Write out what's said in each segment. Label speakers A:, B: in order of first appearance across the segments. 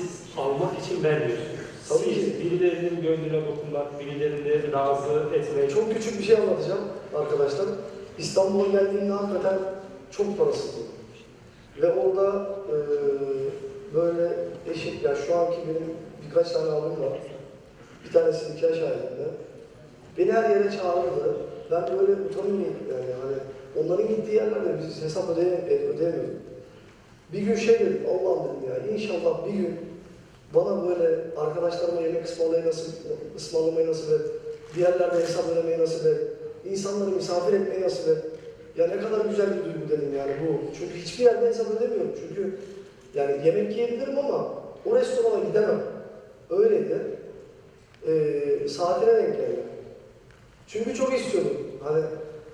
A: siz almak için vermiyorsunuz.
B: Tabii
A: Siz
B: ki.
A: birilerinin gönlüne dokunmak, birilerini razı etmeye
B: Çok küçük bir şey anlatacağım arkadaşlar. İstanbul'a geldiğimde hakikaten çok parasızdım. Ve orada e, böyle eşit, ya şu anki benim birkaç tane abim var. Bir tanesi nikah şahidinde. Beni her yere çağırdı. Ben böyle utanıyorum yani. Hani onların gittiği yerlerde biz hesap ödeyem ödeyemiyorduk. Bir gün şey dedim, Allah'ım dedim ya inşallah bir gün bana böyle arkadaşlarıma yemek ısmarlamayı nasip, ısmarlamayı nasip et. Bir yerlerde hesap ödemeyi nasip et. İnsanları misafir etmeyi nasip et. Ya ne kadar güzel bir duygu dedim yani bu. Çünkü hiçbir yerde hesap ödemiyorum. Çünkü yani yemek yiyebilirim ama o restorana gidemem. Öyleydi. Ee, saatine denk geldi. Çünkü çok istiyordum. Hani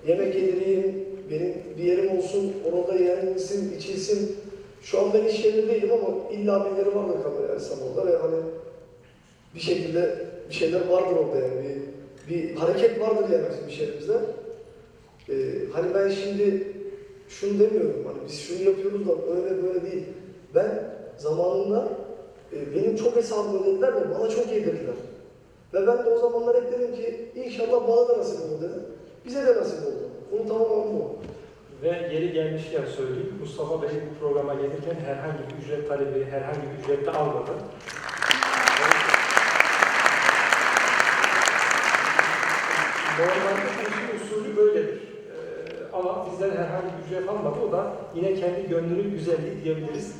B: yemek yedireyim, benim bir yerim olsun, orada yenilsin, içilsin. Şu an ben iş yerinde değilim ama illa birileri vardır kamera alsam orada ve hani bir şekilde bir şeyler vardır orada yani. Bir, bir hareket vardır yani bizim iş yerimizde. Ee, hani ben şimdi şunu demiyorum, hani biz şunu yapıyoruz da öyle böyle değil. Ben zamanında e, benim çok hesabımı ödediler ve bana çok yedirdiler. Ve ben de o zamanlar hep dedim ki inşallah bana da nasip olur dedim. Bize de nasip oldu. Bunu tamamen bu.
A: Ve yeri gelmişken söyleyeyim, Mustafa Bey bu programa gelirken herhangi bir ücret talebi, herhangi bir ücret de almadı. Normalde bu işin usulü böyledir. Ee, ama bizden herhangi bir ücret almadı. O da yine kendi gönlünün güzelliği diyebiliriz.